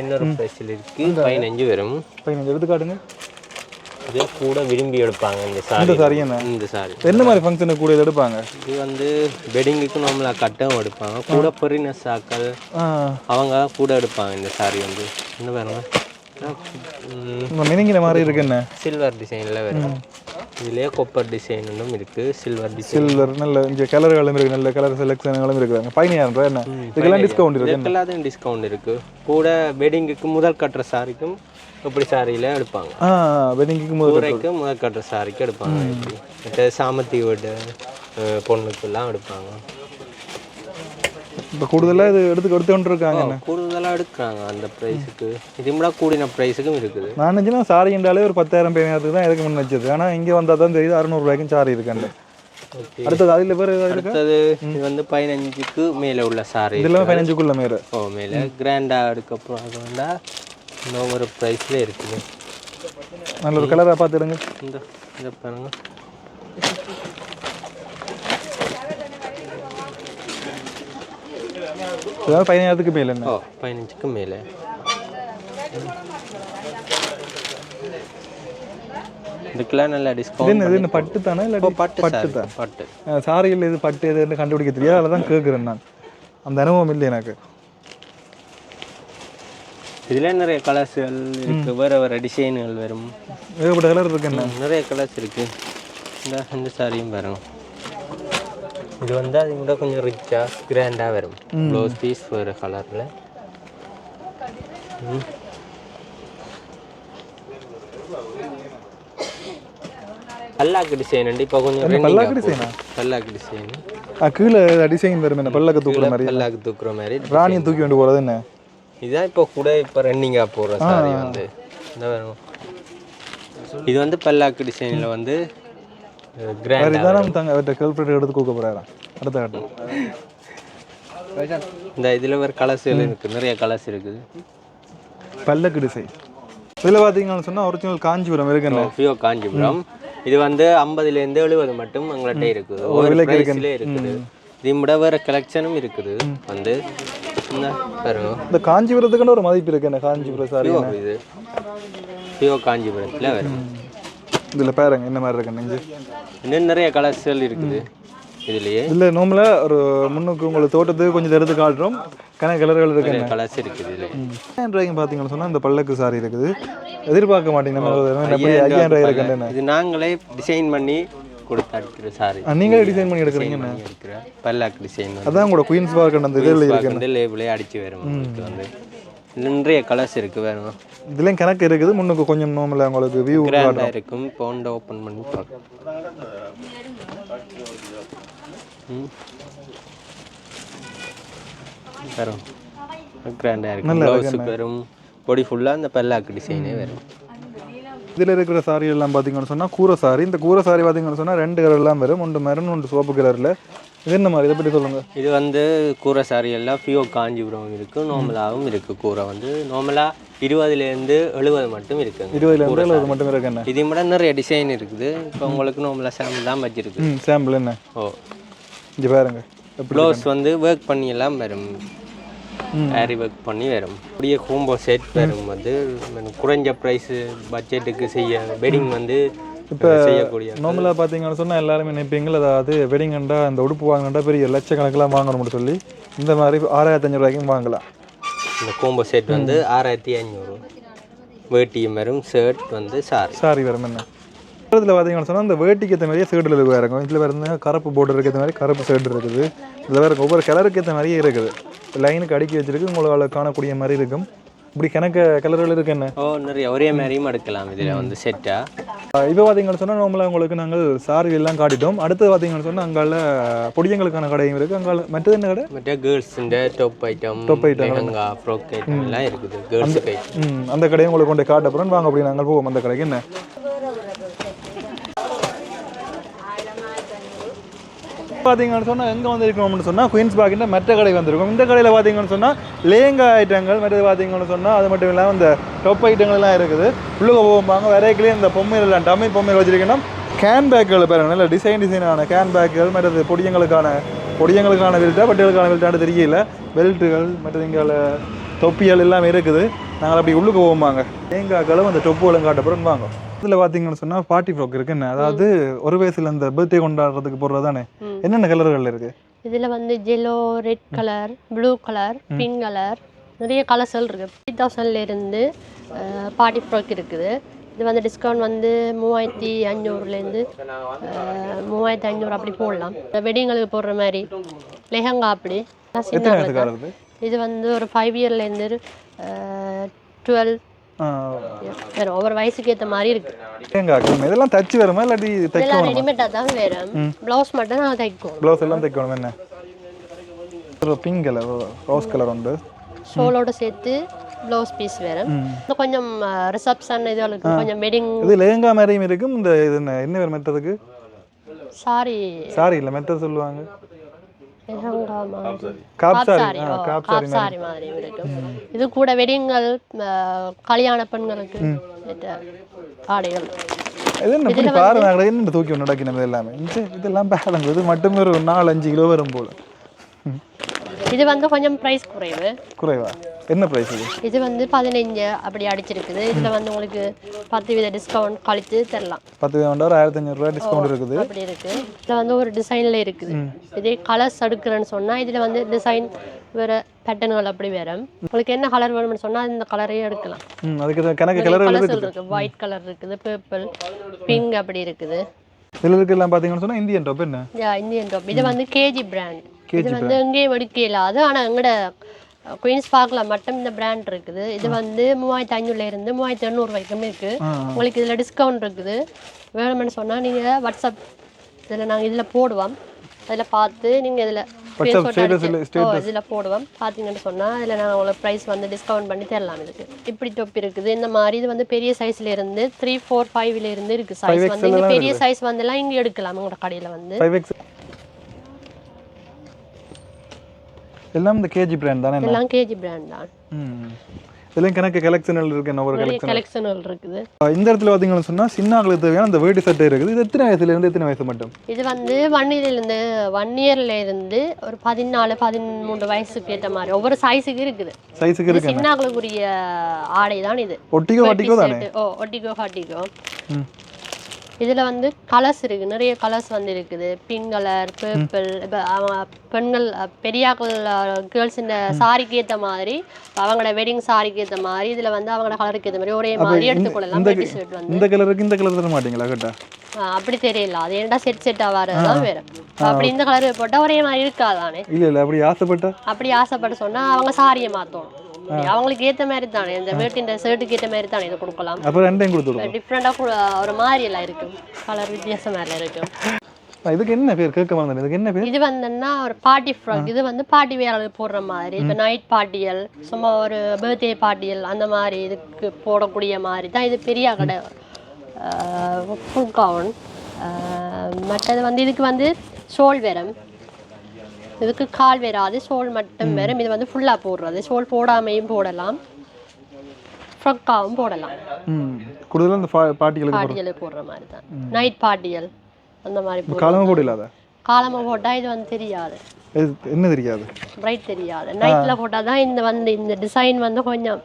இன்னொரு ப்ரைஸில் இருக்குது பதினஞ்சு வரும். பதினஞ்சு எடுத்து காட்டுங்க இதே கூட விரும்பி எடுப்பாங்க இந்த சாரி இந்த சாரி இந்த சாரி என்ன மாதிரி ஃபங்க்ஷனுக்கு கூட இதை எடுப்பாங்க? இது வந்து வெட்டிங்குக்கு நார்மலாக கட்டும் எடுப்பாங்க. கூட பெரினஸ் ஆக்கள் ஆ. அவங்க கூட எடுப்பாங்க இந்த சாரி வந்து. என்ன பாருங்க மினிங்கிற மாதிரி இருக்கு என்ன? சில்வர் டிசைனில் வரும் இதுலேயே கொப்பர் டிசைன் ஒன்றும் இருக்குது சில்வர் டிசைன் சில்வர் நல்ல இங்கே கலர்களும் இருக்கு. நல்ல கலர் செலெக்ஷன்களும் இருக்குறாங்க பதினாயிரம் ரூபாய் என்ன? இதுக்கெல்லாம் டிஸ்கவுண்ட் இருக்கு. எல்லாத்தையும் டிஸ்கவுண்ட் இருக்குது கூட வெட்டிங்குக்கு முதல் கட்டுற சாரிக்கும் இப்படி சாரியில் எடுப்பாங்க. ஆ வெட்டிங்க்கு முதல் கட்டுற சாரிக்கு எடுப்பாங்க. சாமத்தி வீடு அஹ், பொண்ணுக்கெல்லாம் எடுப்பாங்க. இப்போ கூடுதலாக இது எடுத்து எடுத்து இருக்காங்க கூடுதலாக எடுக்கிறாங்க அந்த ப்ரைஸுக்கு இது கூட கூடின ப்ரைஸுக்கும் இருக்குது. நான் நினச்சினா சாரி என்றாலே ஒரு பத்தாயிரம் பதினாயிரத்துக்கு தான் இருக்கு முன்னு வச்சது. ஆனால் இங்கே வந்தால் தான் தெரியுது அறுநூறுபாய்க்கும் சாரி இருக்காண்டு அடுத்தது அதில் பேர் அடுத்தது இது வந்து பதினஞ்சுக்கு மேலே உள்ள சாரி இதெல்லாம் பதினஞ்சுக்குள்ள மேலே. ஓ மேலே கிராண்டாக எடுக்க போகிறதா இன்னும் ஒரு ப்ரைஸில் இருக்குது. நல்ல ஒரு கலராக பார்த்துடுங்க. இந்த இதை பாருங்க. இதெல்லாம் பதினாயிரத்துக்கு மேலே ஓ பதினஞ்சுக்கு மேலே. இதுக்கெல்லாம் நல்ல டிஸ்கவுண்ட் இது பட்டு தானே இல்லை பட்டு பட்டு சாரி தான்? பட்டு. சாரியில் இது பட்டு எதுன்னு கண்டுபிடிக்க தெரியாது அதில் தான் கேட்குறேன் நான். அந்த அனுபவம் இல்லை எனக்கு. இதில் நிறைய கலர்ஸ்கள் இருக்குது வேறு வேறு டிசைன்கள் வரும். ஏகப்பட்ட கலர் இருக்கு என்ன? ம், நிறைய கலர்ஸ் இருக்குது இந்த இந்த சாரியும் பாருங்க. இது வந்து அது கூட கொஞ்சம் ரிச்சாக கிராண்டாக வரும். ப்ளவுஸ் பீஸ் வேறு கலரில் பல்லாக்கு டிசைன் உண்டு. இப்போ கொஞ்சம் பல்லாக்கு டிசைனா. பல்லாக்கு டிசைன் கீழே டிசைன் வரும் என்ன பல்லக்க தூக்குற மாதிரி? பல்லாக்கு தூக்குற மாதிரி. ராணியை தூக்கி கொண்டு போகிறது என்ன? இதுதான் இப்போ கூட இப்போ ரன்னிங்காக போடுற சாரி வந்து. இந்த இது வந்து பல்லாக்கு டிசைனில் வந்து கிராண்ட் இதான் தாங்க அவர்கிட்ட கேர்ள் எடுத்து கொடுக்க போகிறாராம் அடுத்த கட்டம். இந்த இதில் வேறு கலர்ஸ் இருக்குது நிறைய கலர்ஸ் இருக்குது. பல்லக்கு டிசைன் இதில் பார்த்தீங்கன்னு சொன்னால் ஒரிஜினல் காஞ்சிபுரம் ஃபியோ காஞ்சிபுரம். இது வந்து ஐம்பதுலேருந்து எழுபது மட்டும் எங்கள்கிட்ட இருக்குது. ஒரு இருக்குது. இது விட வேறு கலெக்ஷனும் இருக்குது வந்து இந்த காஞ்சிபுரத்துக்குன்னு ஒரு மதிப்பு இருக்கு என்ன காஞ்சிபுரம் சாரி இது. ஃபியோ காஞ்சிபுரத்தில் வரும். இதில் பாருங்க என்ன மாதிரி இருக்கு நெஞ்சு இன்னும் நிறைய கலர்ஸ்கள் இருக்குது. இதுலேயே. இல்லை நார்மலாக ஒரு முன்னுக்கு உங்களுக்கு தோட்டத்துக்கு கொஞ்சம் எடுத்து காட்டுறோம். கணக்கு கலர்கள் இருக்கு கலர்ஸ் இருக்குது இதில் டிராயிங் பார்த்தீங்கன்னு சொன்னால் இந்த பல்லக்கு சாரி இருக்குது. எதிர்பார்க்க மாட்டீங்க நம்ம ஐயாயிரம் ரூபாய் இருக்குன்னு இது நாங்களே டிசைன் பண்ணி கொடுத்து சாரி. நீங்களே டிசைன் பண்ணி எடுக்கிறீங்க பல்லாக் டிசைன் அதான் கூட குயின்ஸ் பார்க்க அந்த இதில் இருக்கு வந்து லேபிளே அடிச்சு வரும் உங்களுக்கு வந்து நிறைய கலர்ஸ் இருக்கு வேணும் இதுலேயும் கணக்கு இருக்குது. முன்னுக்கு கொஞ்சம் நார்மலாக உங்களுக்கு வியூ கிராண்டா இருக்கும். இப்போ வந்து ஓப்பன் பண்ணி பார்க்கலாம். வரும். கிராண்டா இருக்கும். ப்ளவுஸுக்கு வரும். பொடி ஃபுல்லாக அந்த பல்லாக்கு டிசைனே வரும். இதில் இருக்கிற சாரி எல்லாம் பார்த்தீங்கன்னு சொன்னால் கூரை சாரி இந்த கூரை சாரி பார்த்தீங்கன்னு சொன்னால் ரெண்டு கலர்லாம் வரும். ஒன்று மெரூன் ஒன்று சிவப்பு கலரில். இது என்ன மாதிரி? இதை பற்றி சொல்லுங்கள். இது வந்து கூரை சாரி எல்லாம் ஃபியோ காஞ்சிபுரம் இருக்குது நார்மலாகவும் இருக்குது கூரை வந்து. நார்மலாக இருபதுலேருந்து எழுபது மட்டும் இருக்குங்க இருபதுல இருந்து எழுபது மட்டும் இருக்கு என்ன? இது கூட நிறைய டிசைன் இருக்குது. இப்போ உங்களுக்கு நார்மலாக சாம்பிள் தான் வச்சிருக்கு சாம்பிள் என்ன? ஓ. இங்கே பாருங்க. ப்ளவுஸ் வந்து ஒர்க் பண்ணி எல்லாம் வரும். ஆரி ஒர்க் பண்ணி வரும். அப்படியே கோம்போ செட் வரும் வந்து குறைஞ்ச ப்ரைஸு பட்ஜெட்டுக்கு செய்ய வெட்டிங் வந்து இப்போ செய்யக்கூடிய நார்மலாக பார்த்தீங்கன்னு சொன்னால் எல்லாருமே நினைப்பீங்க அதாவது வெடிங்கண்டா அந்த உடுப்பு வாங்கினா பெரிய லட்சக்கணக்கில் வாங்கணும்னு சொல்லி இந்த மாதிரி ஆறாயிரத்தி அஞ்சூறு ரூபாய்க்கும் வாங்கலாம். இந்த கோம்போ செட் வந்து ஆறாயிரத்தி ஐநூறு. வேட்டியும் வரும் ஷர்ட் வந்து சாரி சாரி வரும் என்ன? இதில் பார்த்தீங்கன்னு சொன்னால் இந்த வேட்டிக்கு ஏற்ற மாதிரியே சேடில் இருக்கும். இதில் வேறு கருப்பு border ஏற்ற மாதிரி கருப்பு சேடு இருக்குது. இதில் வேறு ஒவ்வொரு கலருக்கு ஏற்ற மாதிரியே இருக்குது. லைனுக்கு அடுக்கி வச்சிருக்கு. உங்களால் காணக்கூடிய மாதிரி இருக்கும். இப்படி கணக்கு கலர்கள் இருக்கு என்ன? ஓ நிறைய. ஒரே மாதிரியும் எடுக்கலாம். இதில் வந்து செட்டாக இப்போ பார்த்தீங்கன்னு சொன்னால் நார்மலாக உங்களுக்கு நாங்கள் சாரி எல்லாம் காட்டிட்டோம். அடுத்து பார்த்தீங்கன்னு சொன்னால் அங்கால பொடியங்களுக்கான கடையும் இருக்குது அங்கால மற்றது என்ன கடை? மற்ற கேர்ள்ஸுன்ற top item item. Lehenga frock item எல்லாம் இருக்குது. கேர்ள்ஸுக்கு ஐட்டம் ம் அந்த கடையை உங்களுக்கு கொண்டு காட்ட போகிறோம் வாங்க அப்படி நாங்கள் போவோம். அந்த கடைக்கு என்ன? பார்த்தீங்கன்னு சொன்னால் எங்கே வந்திருக்கோம்னு சொன்னால் குயின்ஸ் பார்க்கின்ற மற்ற கடை வந்திருக்கும். இந்த கடையில் பார்த்தீங்கன்னு சொன்னால் லேங்கா ஐட்டங்கள் மற்றது பார்த்தீங்கன்னு சொன்னால் அது மட்டும் இல்லாமல் இந்த டொப் ஐட்டங்கள்லாம் இருக்குது. உள்ளே போகும்பாங்க வரைக்கிலேயே இந்த பொம்மைகள்லாம் டம்மி பொம்மைகள் வச்சிருக்கணும். கேன் பேக்குகள் பாருங்க நல்ல டிசைன் டிசைனான கேன் பேக்குகள் மற்றது பொடியங்களுக்கான பொடியங்களுக்கான வெல்ட்டாக பட்டியலுக்கான பெல்ட்டான்னு தெரியல. பெல்ட்டுகள் மற்றது இங்கே தொப்பிகள் எல்லாமே இருக்குது. நாங்கள் அப்படி உள்ளுக்கு போவோமாங்க தேங்காய்களும் அந்த தொப்புகளும் காட்டப்புறம் வாங்க. இதில் பார்த்தீங்கன்னு சொன்னால் பார்ட்டி ஃப்ராக் இருக்கு என்ன? அதாவது ஒரு வயசுல அந்த பர்த்டே கொண்டாடுறதுக்கு போடுறது தானே என்னென்ன கலர்கள் இருக்கு? இதில் வந்து yellow red colour blue colour pink colour நிறைய கலர்ஸ்கள் இருக்குது த்ரீ தௌசண்ட்லேருந்து பார்ட்டி ஃப்ராக் இருக்குது. இது வந்து டிஸ்கவுண்ட் வந்து மூவாயிரத்தி அஞ்சூறுலேருந்து மூவாயிரத்தி ஐநூறு அப்படி போடலாம். வெட்டிங்களுக்கு போடுற மாதிரி லெஹங்கா அப்படி. இது வந்து ஒரு ஃபைவ் இயர்லேருந்து டுவெல் வேறு ஒவ்வொரு வயசுக்கு ஏற்ற மாதிரி இருக்குது தேங்காய்கள் இதெல்லாம் தச்சு வருமா இல்லாட்டி தைக்க இதெல்லாம் ரெடிமேடாக தான் வேறு. ப்ளவுஸ் மட்டும் நான் தைக்கணும். ப்ளவுஸ் எல்லாம் தைக்கணும் என்ன? ஒரு பிங்க் கலர் ரோஸ் கலர் உண்டு. ஷோலோட சேர்த்து ப்ளவுஸ் பீஸ் வேறு. கொஞ்சம் ரிசப்ஷன் இதுகளுக்கு கொஞ்சம் வெட்டிங் இது லேங்கா மாதிரியும் இருக்கும். இந்த இது என்ன வேறு மெத்ததுக்கு சாரி சாரி இல்லை மெத்தட் சொல்லுவாங்க. மாதிரி. இருக்கும் இது கூட வெட்டிங்கள் கல்யாண பெண்களுக்கு ஆடைகள் இது என்ன இப்படி பாரு நாங்கள் என்ன தூக்கி ஒன்று நடக்கணும் எல்லாமே இது இதெல்லாம் பாருங்க இது மட்டுமே ஒரு நாலு அஞ்சு கிலோ வரும் போல. இது வந்து கொஞ்சம் ப்ரைஸ் குறைவு. குறைவா? என்ன ப்ரைஸ் இது? இது வந்து பதினஞ்சு அப்படி அடிச்சிருக்குது. இதில் வந்து உங்களுக்கு பத்து வித டிஸ்கவுண்ட் கழித்து தரலாம். பத்து வேண்டாம் ஆயிரத்தி அஞ்சூறுரூவா டிஸ்கவுண்ட் இருக்குது. அப்படி இருக்கு. இதில் வந்து ஒரு டிசைனில் இருக்குது. இதே கலர்ஸ் எடுக்கிறேன்னு சொன்னால் இதில் வந்து டிசைன் வேறு பேட்டர்ன்கள் அப்படி வேறு. உங்களுக்கு என்ன கலர் வேணும்னு சொன்னால் இந்த கலரையே எடுக்கலாம். அதுக்கு கணக்கு கலர் கலர்ஸ் இருக்கு. ஒயிட் கலர் இருக்குது பர்பிள் பிங்க் அப்படி இருக்குது. இதில் இருக்கலாம் பார்த்தீங்கன்னு சொன்னால் இந்தியன் டாப் என்ன? இந்தியன் டாப் இது வந்து கேஜி பிராண்ட் இது வந்து எங்கேயும் எடுக்க இல்லாது ஆனால் எங்கட குயின்ஸ் பார்க்கில் மட்டும் இந்த பிராண்ட் இருக்குது. இது வந்து மூவாயிரத்தி ஐநூறுல இருந்து மூவாயிரத்தி எண்ணூறு வரைக்கும் இருக்கு. உங்களுக்கு இதில் டிஸ்கவுண்ட் இருக்குது. வேணும்னு சொன்னால் நீங்கள் வாட்ஸ்அப் இதில் நாங்கள் இதில் போடுவோம். அதில் பார்த்து நீங்கள் இதில் இதில் போடுவோம். பார்த்தீங்கன்னு சொன்னால் இதில் நாங்கள் உங்களுக்கு ப்ரைஸ் வந்து டிஸ்கவுண்ட் பண்ணி தரலாம் இதுக்கு. இப்படி தொப்பி இருக்குது. இந்த மாதிரி இது வந்து பெரிய சைஸ்ல இருந்து த்ரீ ஃபோர் ஃபைவ்ல இருந்து இருக்கு சைஸ் வந்து. இங்கே பெரிய சைஸ் வந்து எல்லாம் இங்கே எடுக்கலாம் உங்களோட கடையில் வந்து. எல்லாம் இந்த கேஜி பிராண்ட் தானே? எல்லாம் கேஜி பிராண்ட் தான். இதெல்லாம் கணக்கு கலெக்ஷன்கள் இருக்கு என்ன ஒரு கலெக்ஷன் கலெக்ஷன்கள் இருக்குது. இந்த இடத்துல பார்த்தீங்கன்னு சொன்னால் சின்ன ஆளுக்கு தேவையான அந்த வேட்டி சட்டை இருக்குது. இது எத்தனை வயசுல இருந்து எத்தனை வயசு மட்டும்? இது வந்து ஒன் இருந்து ஒன் இயர்ல இருந்து ஒரு பதினாலு பதிமூன்று வயசுக்கு ஏற்ற மாதிரி ஒவ்வொரு சைஸுக்கு இருக்குது. சைஸுக்கு இருக்கு சின்னாக்களுக்குரிய ஆடை தான் இது. ஒட்டிக்கோ வாட்டிக்கோ தானே ஓ ஒட்டிக்கோ ஹாட்டிக்கோ ம். இதில் வந்து கலர்ஸ் இருக்குது நிறைய கலர்ஸ் வந்து இருக்குது பிங்க் கலர் பர்பிள் இப்போ பெண்கள் பெரியாக்கள் கேர்ள்ஸ் இந்த சாரிக்கு ஏற்ற மாதிரி அவங்களோட வெட்டிங் சாரிக்கு ஏற்ற மாதிரி இதில் வந்து அவங்களோட கலருக்கு ஏற்ற மாதிரி ஒரே மாதிரி எடுத்துக்கொள்ளலாம் இந்த வெட்டி ஷர்ட் வந்து. இந்த கலருக்கு இந்த கலர் தர மாட்டீங்களா கேட்டா அப்படி தெரியல. அது ஏன்டா செட் செட்டாக வரது தான் வேறு. அப்படி இந்த கலர் போட்டால் ஒரே மாதிரி இருக்காதானே? இல்லை இல்லை அப்படி ஆசைப்பட்டா? அப்படி ஆசைப்பட்டு சொன்னா அவங்க சாரியை அவங்களுக்கு ஏற்ற மாதிரி தானே இந்த வேட்டின் ஷர்ட்டுக்கு ஏற்ற மாதிரி தானே இதை கொடுக்கலாம். அப்போ ரெண்டையும் கொடுத்துருவோம் டிஃப்ரெண்டாக ஒரு மாதிரி எல்லாம் இருக்கும் கலர் வித்தியாசம் எல்லாம் இருக்கும் இதுக்கு என்ன பேர்? கேட்க வந்தேன் இதுக்கு என்ன பேர்? இது வந்துன்னா ஒரு பார்ட்டி ஃப்ராக் இது வந்து பார்ட்டி வேற போடுற மாதிரி. இப்போ நைட் பார்ட்டியல் சும்மா ஒரு பர்த்டே பார்ட்டியல் அந்த மாதிரி இதுக்கு போடக்கூடிய மாதிரி தான் இது பெரிய கடை. ஃபுல் கவுன் மற்றது வந்து இதுக்கு வந்து ஷோல் வேறம் இதுக்கு கால் வராது ஷோல் மட்டும் வரும். இது வந்து ஃபுல்லாக போடுறது. ஷோல் போடாமையும் போடலாம். ஃப்ரொக்காவும் போடலாம். கூடுதலாக இந்த பா- பாட்டிகளுக்கு பார்ட்டியல் போடுற மாதிரி தான் நைட் பார்ட்டியல் அந்த மாதிரி காலமாக கூட இல்லாத காலமாக போட்டால் இது வந்து தெரியாது. என்ன தெரியாது? பிரைட் தெரியாது. நைட்டில் போட்டால் தான் இந்த வந்து இந்த டிசைன் வந்து கொஞ்சம்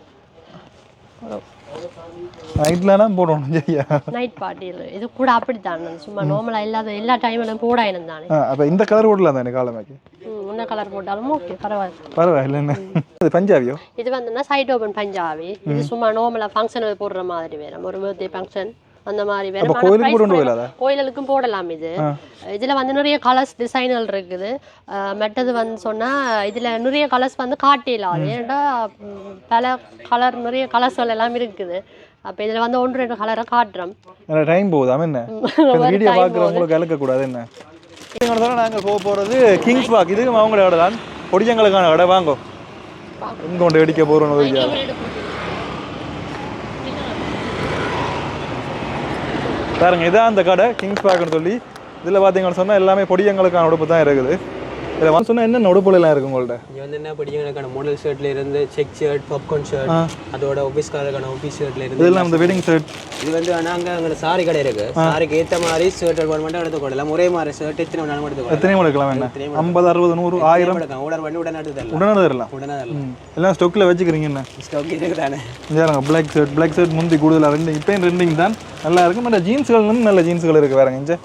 நைட்லனா போடணும் சரியா? நைட் பார்ட்டியில் இது கூட அப்படித்தான். சும்மா நார்மலா இல்லாத எல்லா டைம்லையும் போட தானே. ஆ அப்போ இந்த கலர் போடலாம் தானே காலமாக்கி? என்ன கலர் போட்டாலும் ஓகே பரவாயில்ல. பரவாயில்ல என்ன? இது பஞ்சாபியோ? இது வந்துன்னா சைட் ஓபன் பஞ்சாபி. இது சும்மா நார்மலா ஃபங்க்ஷன் போடுற மாதிரி வேணும் ஒரு பர்த்டே ஃபங்க்ஷன் அந்த மாதிரி போயிடலாதா? கோயிலுக்கும் போடலாம் இது. இதுல வந்து நிறைய கலர்ஸ் டிசைன்கள் இருக்குது. மற்றது வந்து சொன்னா இதுல நிறைய கலர்ஸ் வந்து காட்டிடலாம். ஏன்டா ம், பல கலர் நிறைய கலர்ஸ்கள் எல்லாம் இருக்குது. அப்ப இதுல வந்து ஒன்று ரெண்டு கலரை காட்டுறோம். டைம் போகுதாம என்ன? வீடியோ time பார்க்குறவங்களுக்கு கலக்கக்கூடாது என்ன? நாங்கள் போக போகிறது கிங்ஸ் பார்க் இது அவங்களோட தான். பொடியங்களுக்கான கடை வாங்கோ. இங்கே கொண்டு வெடிக்க போகிறோம் பாருங்க இதான் அந்த கடை கிங்ஸ் பேக்குன்னு சொல்லி. இதில் பார்த்தீங்கன்னு சொன்னால் எல்லாமே பொடியங்களுக்கான உடுப்பு தான் இருக்குது. இதில் வந்து சொன்னால் என்னென்ன உடுப்புலாம் இருக்குது உங்கள்ட்ட? இங்கே வந்து என்ன படிக்கிறதுக்கான மாடல் ஷர்ட்ல இருந்து செக் ஷர்ட் பாப்கார்ன் ஷர்ட் அதோட ஆஃபீஸ்காரருக்கான ஆஃபீஸ் ஷர்ட்ல இருந்து இதெல்லாம் இந்த வெட்டிங் ஷர்ட் இது வந்து நாங்கள் அங்கே சாரி கடை இருக்கு. சாரிக்கு ஏற்ற மாதிரி ஷர்ட் ஒன் மட்டும் எடுத்துக்கொள்ளலாம் ஒரே மாதிரி ஷர்ட் எத்தனை வேணாலும் எடுத்துக்கொள்ளலாம் எத்தனையும் எடுக்கலாம் என்ன? ஐம்பது அறுபது நூறு ஆயிரம்? ஆர்டர் பண்ணி உடனே எடுத்து தரலாம். உடனே தரலாம். உடனே தரலாம். எல்லாம் ஸ்டொக்கில் வச்சுக்கிறீங்க என்ன? ஸ்டாக் இருக்குதானே? இங்க பிளாக் ஷர்ட் பிளாக் ஷர்ட் முந்தி கூடுதலாக ரெண்டு இப்போயும் ரெண்டிங் தான். நல்லா இருக்கு. மற்ற ஜீன்ஸ்கள் நல்ல ஜீன்ஸ்கள் இருக்கு வேறங்க இங்க.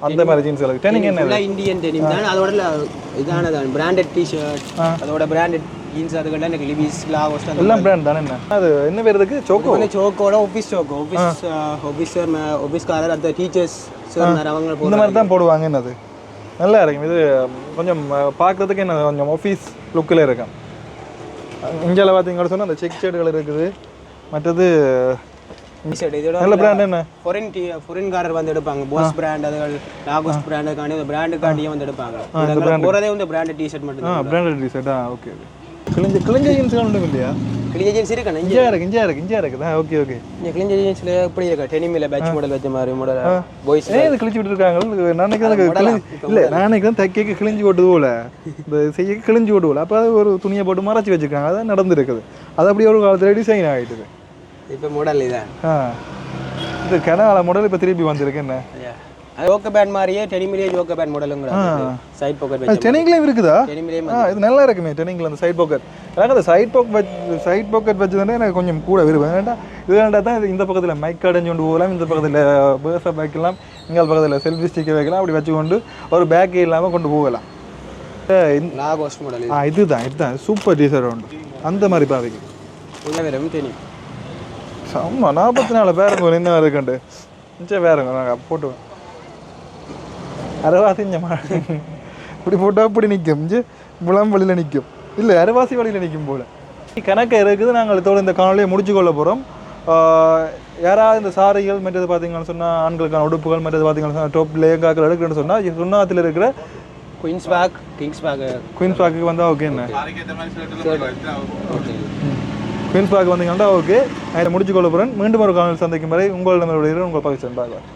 அந்த மாதிரி ஜீன்ஸ்கள் இருக்கு ட்ரெனிங் என்ன இந்தியன் டெனிம் தான். அதோட ல- இதானதான் பிராண்டட் டிஷர்ட் அதோட பிராண்டட் ஜீன்ஸ் அதுக்கெல்லாம் எனக்கு லிவிஸ் லாகோஸ்ட் எல்லாம் பிராண்ட் தானே என்ன? அது என்ன பேர் இருக்கு சோக்கோ வந்து சோக்கோட ஆஃபீஸ் சோக்கோ ஆஃபீஸ் ஆஃபீஸர் ஆஃபீஸ்காரர் அந்த டீச்சர்ஸ் சார் அவங்க இந்த மாதிரி தான் போடுவாங்க என்னது? நல்லா இருக்கும். இது கொஞ்சம் பார்க்கறதுக்கு என்ன கொஞ்சம் ஆஃபீஸ் லுக்கில் இருக்கும். இந்தியாவில் பார்த்தீங்கன்னு சொன்னால் அந்த செக் ஷர்ட்டுகள் இருக்குது. மற்றது டிஷர்ட் இதோட நல்ல பிராண்ட் என்ன? ஃபாரின் டி ஃபாரின்காரர் வந்து எடுப்பாங்க. போஸ் பிராண்ட் அதுகள் லாகோஸ் பிராண்டுக்காண்டி அந்த பிராண்டுக்காண்டியே வந்து எடுப்பாங்க. போகிறதே வந்து பிராண்டட் டிஷர்ட் மட்டும் ஆ பிராண்டட் டிஷர்ட் ஆ ஓகே ஓகே கிழிஞ்ச கிழிஞ்ச ஜீன்ஸ்கள் ஒன்றும் இல்லையா? கிளிஞ்ச ஜீன்ஸ் இருக்கா? இஞ்சியா இருக்கு இஞ்சியா இருக்கு இஞ்சியா இருக்குது. ஓகே ஓகே இங்கே கிளிஞ்ச ஜீன்ஸில் எப்படி இருக்கா? டெனிமில் பேட்ச் மாடல் வச்ச மாதிரி மாடல் பாய்ஸ் ஏன் இது கிழிச்சு விட்டுருக்காங்க. நான் நினைக்கிறேன் கிழிஞ்சு இல்லை நான் நினைக்கிறேன் தைக்க கிழிஞ்சு ஓட்டுது போல. இந்த செய்ய கிழிஞ்சு ஓட்டு போல. அப்போ ஒரு துணியை போட்டு மறைச்சி வச்சிருக்காங்க. அதான் நடந்துருக்குது. அது அப்படியே ஒரு காலத்தில் டிசைன் ஆகிட்டுது இப்போ மாடல் இதான். இது கனகால மாடல் இப்போ திருப்பி வந்திருக்கு என்ன? அது ஓக்க பேண்ட் மாதிரியே டெனிமிலே ஜோக்க பேண்ட் மாடலுங்கிற சைட் பாக்கெட் வச்ச டெனிங்லேயும் இருக்குதா? ஆ இது நல்லா இருக்குமே டெனிங்கில் அந்த சைட் பாக்கெட் எனக்கு அந்த சைட் பாக் வச்சு சைட் பாக்கெட் வச்சதுனே எனக்கு கொஞ்சம் கூட விரும்பும் ஏன்டா இது வேண்டா தான் இந்த பக்கத்தில் மைக் அடைஞ்சு கொண்டு போகலாம் இந்த பக்கத்தில் பேர்ஸை வைக்கலாம் இங்கே பக்கத்தில் செல்ஃபி ஸ்டிக்கை வைக்கலாம் அப்படி வச்சுக்கொண்டு ஒரு பேக்கே இல்லாமல் கொண்டு போகலாம். இதுதான் இதுதான். சூப்பர் டீசர் உண்டு. அந்த மாதிரி பாவிக்கு உள்ள வெறும் டெனி செம்ம நாற்பத்தி நாலு பேருங்க என்ன இருக்குண்டு. நிச்சயம் வேறுங்க நாங்கள் போட்டுவேன். அரைவாசி இங்க மா இப்படி போட்டால் அப்படி நிற்கும் முழம் வழியில் நிற்கும் இல்லை அரைவாசி வழியில் நிற்கும் போல. கணக்கு இருக்குது நாங்கள் இதோட இந்த காணொலியை முடிச்சு கொள்ள போகிறோம் யாராவது இந்த சாரிகள் மற்றது பார்த்தீங்கன்னு சொன்னால் ஆண்களுக்கான உடுப்புகள் மற்றது பார்த்தீங்கன்னு சொன்னால் டாப் லேகாக்கள் எடுக்கிறேன்னு சொன்னால் சுண்ணாத்தில் இருக்கிற குயின்ஸ் பேக் கிங்ஸ் பேக் குயின்ஸ் பார்க்குக்கு வந்தால் ஓகே மீன் குயின்ஸ் வந்தீங்கன்னா ஓகே. நான் இதை முடிச்சு கொள்ள போகிறேன் மீண்டும் ஒரு காலையில் சந்திக்கும் வரை உங்களிடம் உங்கள் பகுதி பார்க்கலாம்